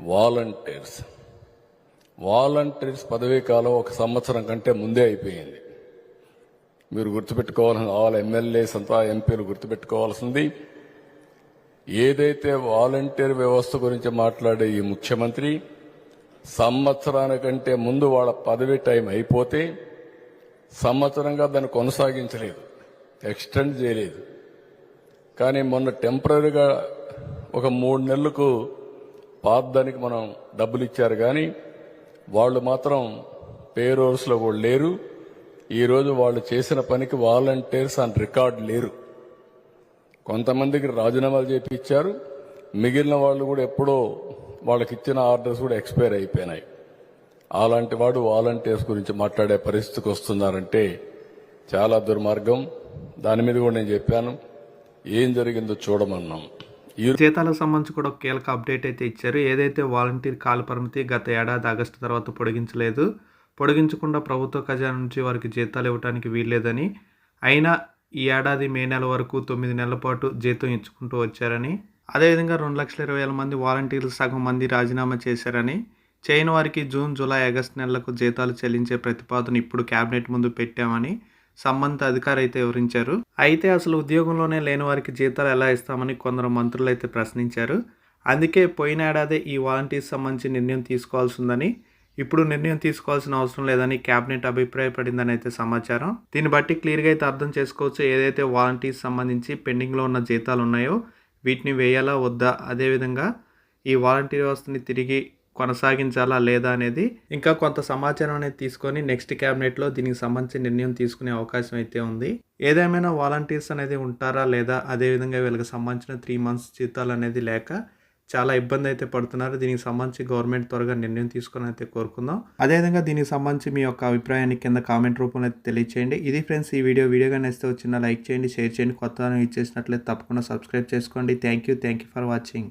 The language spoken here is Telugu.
వాలంటీర్స్. వాలంటీర్స్ పదవీ కాలం ఒక సంవత్సరం కంటే ముందే అయిపోయింది. మీరు గుర్తుపెట్టుకోవాల్సిన ఆల్ ఎమ్మెల్యేస్ అంతా ఎంపీలు గుర్తుపెట్టుకోవాల్సింది ఏదైతే వాలంటీర్ వ్యవస్థ గురించి మాట్లాడే ఈ ముఖ్యమంత్రి సంవత్సరానికంటే ముందు వాళ్ళ పదవి టైం అయిపోతే సంవత్సరంగా దాన్ని కొనసాగించలేదు ఎక్స్టెండ్ చేయలేదు. కానీ మొన్న టెంపరీగా ఒక మూడు నెలలకు పాతదానికి మనం డబ్బులు ఇచ్చారు కానీ వాళ్ళు మాత్రం పేరోర్స్లో కూడా లేరు. ఈరోజు వాళ్ళు చేసిన పనికి వాలంటీర్స్ అని రికార్డ్ లేరు. కొంతమందికి రాజీనామాలు చేపించారు మిగిలిన వాళ్ళు కూడా ఎప్పుడో వాళ్ళకి ఇచ్చిన ఆర్డర్స్ కూడా ఎక్స్పైర్ అయిపోయినాయి. అలాంటి వాడు వాలంటీర్స్ గురించి మాట్లాడే పరిస్థితికి వస్తున్నారంటే చాలా దుర్మార్గం. దాని మీద కూడా నేను చెప్పాను. ఏం జరిగిందో చూడమన్నాం. జీతాలకు సంబంధించి కూడా ఒక కీలక అప్డేట్ అయితే ఇచ్చారు. ఏదైతే వాలంటీర్ కాల పరిమితి గత ఏడాది ఆగస్టు తర్వాత పొడిగించలేదు పొడిగించకుండా ప్రభుత్వ ఖజానా నుంచి వారికి జీతాలు ఇవ్వడానికి వీల్లేదని అయినా ఈ ఏడాది మే నెల వరకు తొమ్మిది నెలల పాటు జీతం ఇచ్చుకుంటూ వచ్చారని అదేవిధంగా రెండు లక్షల ఇరవై వేల మంది వాలంటీర్లు సగం మంది రాజీనామా చేశారని చేయని వారికి జూన్ జూలై ఆగస్టు నెలలకు జీతాలు చెల్లించే ప్రతిపాదన ఇప్పుడు క్యాబినెట్ ముందు పెట్టామని సంబంధిత అధికారి అయితే వివరించారు. అయితే అసలు ఉద్యోగంలోనే లేని వారికి జీతాలు ఎలా ఇస్తామని కొందరు మంత్రులు అయితే ప్రశ్నించారు. అందుకే పోయిన ఏడాదే ఈ వాలంటీర్స్ సంబంధించి నిర్ణయం తీసుకోవాల్సి ఉందని ఇప్పుడు నిర్ణయం తీసుకోవాల్సిన అవసరం లేదని కేబినెట్ అభిప్రాయపడిందని అయితే సమాచారం. దీన్ని బట్టి క్లియర్గా అయితే అర్థం చేసుకోవచ్చు ఏదైతే వాలంటీర్స్ సంబంధించి పెండింగ్లో ఉన్న జీతాలు ఉన్నాయో వీటిని వేయాలా వద్దా? అదేవిధంగా ఈ వాలంటీర్ వ్యవస్థని తిరిగి కొనసాగించాలా లేదా అనేది ఇంకా కొంత సమాచారం అనేది తీసుకొని నెక్స్ట్ క్యాబినెట్లో దీనికి సంబంధించి నిర్ణయం తీసుకునే అవకాశం అయితే ఉంది. ఏదేమైనా వాలంటీర్స్ అనేది ఉంటారా లేదా అదేవిధంగా వీళ్ళకి సంబంధించిన త్రీ మంత్స్ జీతాలు అనేది లేక చాలా ఇబ్బంది అయితే పడుతున్నారు. దీనికి సంబంధించి గవర్నమెంట్ త్వరగా నిర్ణయం తీసుకొని అయితే కోరుకుందాం. అదేవిధంగా దీనికి సంబంధించి మీ యొక్క అభిప్రాయాన్ని కింద కామెంట్ రూపంలో అయితే తెలియచేయండి. ఇది ఫ్రెండ్స్ ఈ వీడియో వీడియోగా నచ్చితే వచ్చిన లైక్ చేయండి షేర్ చేయండి. కొత్త ఇచ్చేసినట్లయితే తప్పకుండా సబ్స్క్రైబ్ చేసుకోండి. Thank you thank you for watching